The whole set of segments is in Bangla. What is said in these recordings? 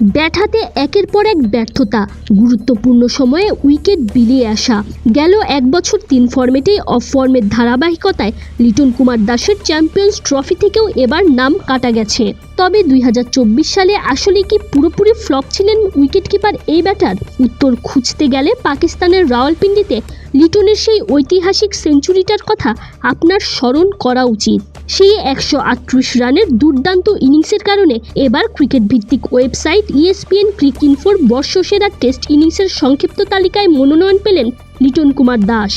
ব্যাট হাতে একের পর এক ব্যর্থতা, গুরুত্বপূর্ণ সময়ে উইকেট বিলিয়ে আসা। গেল এক বছর তিন ফর্মেটেই অফ ফর্মের ধারাবাহিকতায় লিটন কুমার দাসের চ্যাম্পিয়ন্স ট্রফি থেকেও এবার নাম কাটা গেছে। তবে দুই হাজার চব্বিশ সালে আসলে কি পুরোপুরি ফ্লপ ছিলেন উইকেটকিপার এই ব্যাটার? উত্তর খুঁজতে গেলে পাকিস্তানের রাওয়ালপিন্ডিতে লিটনের সেই ঐতিহাসিক সেঞ্চুরিটার কথা আপনার স্মরণ করা উচিত। সেই একশো আটত্রিশ রানের দুর্দান্ত ইনিংসের কারণে এবার ক্রিকেট ভিত্তিক ওয়েবসাইট ইএসপিএন ক্রিক ইনফোর বর্ষসেরা টেস্ট ইনিংসের সংক্ষিপ্ত তালিকায় মনোনয়ন পেলেন লিটন কুমার দাস।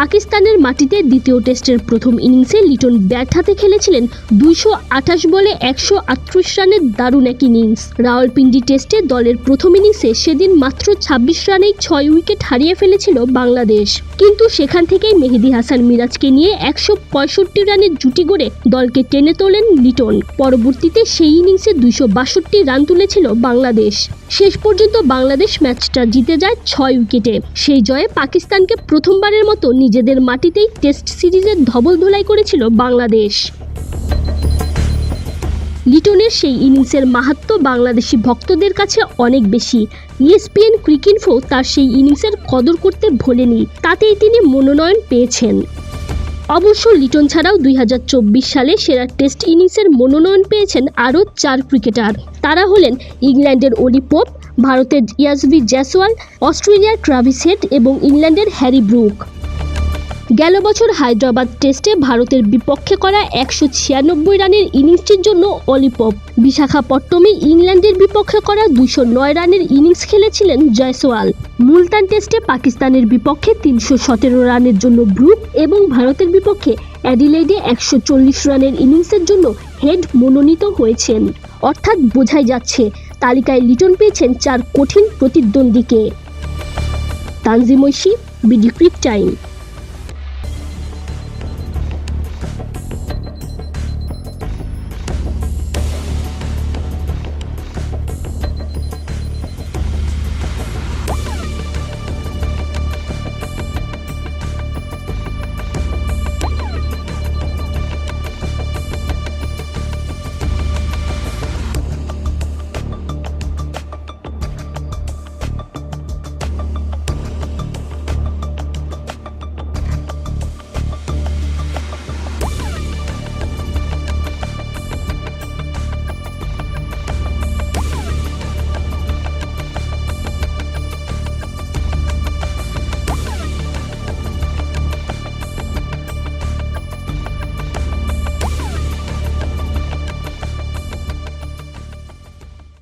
পাকিস্তানের মাটিতে দ্বিতীয় টেস্টের প্রথম ইনিংসে লিটন ব্যাট হাতে খেলেছিলেন দুইশো আঠাশ বলে একশো আটত্রিশ রানের দারুণ এক ইনিংস। রাওয়ালপিন্ডি টেস্টে দলের প্রথম ইনিংসে সেদিন মাত্র ছাব্বিশ রানেই ছয় উইকেট হারিয়ে ফেলেছিল বাংলাদেশ। কিন্তু সেখান থেকেই মেহেদি হাসান মিরাজকে নিয়ে একশো পঁয়ষট্টি রানের জুটি গড়ে দলকে টেনে তোলেন লিটন। পরবর্তীতে সেই ইনিংসে দুইশো বাষট্টি রান তুলেছিল বাংলাদেশ। শেষ পর্যন্ত বাংলাদেশ ম্যাচটা জিতে যায় ছয় উইকেটে। সেই জয়ে পাকিস্তানকে প্রথমবারের মতো নিজেদের মাটিতেই টেস্ট সিরিজের ধবল ধোলাই করেছিল বাংলাদেশ। লিটনের সেই ইনিংসের মাহাত্ম বাংলাদেশি ভক্তদের কাছে অনেক বেশি। ইএসপিএন ক্রিকিনফো তার সেই ইনিংসের কদর করতে ভোলেনি, তাতেই তিনি মনোনয়ন পেয়েছেন। অবশ্য লিটন ছাড়াও দুই হাজার চব্বিশ সালে সেরা টেস্ট ইনিংসের মনোনয়ন পেয়েছেন আরও চার ক্রিকেটার। তারা হলেন ইংল্যান্ডের অলি পোপ, ভারতের ইয়াজভি জয়সওয়াল, অস্ট্রেলিয়ার ট্রাভিস হেড এবং ইংল্যান্ডের হ্যারি ব্রুক। গেল বছর হায়দ্রাবাদ টেস্টে ভারতের বিপক্ষে করা একশো ছিয়ানব্বই রানের ইনিংসটির জন্য অলিপপ। বিশাখাপট্টমে ইংল্যান্ডের বিপক্ষে করা দুশো নয় রানের ইনিংস খেলেছিলেন জয়সওয়াল। মুলতান টেস্টে পাকিস্তানের বিপক্ষে তিনশো সতেরো রানের জন্য ব্রুক এবং ভারতের বিপক্ষে অ্যাডিলেডে একশো চল্লিশ রানের ইনিংসের জন্য হেড মনোনীত হয়েছেন। অর্থাৎ বোঝাই যাচ্ছে, তালিকায় লিটন পেয়েছেন চার কঠিন প্রতিদ্বন্দ্বীকে। Tanjim Oishi, BD cric time.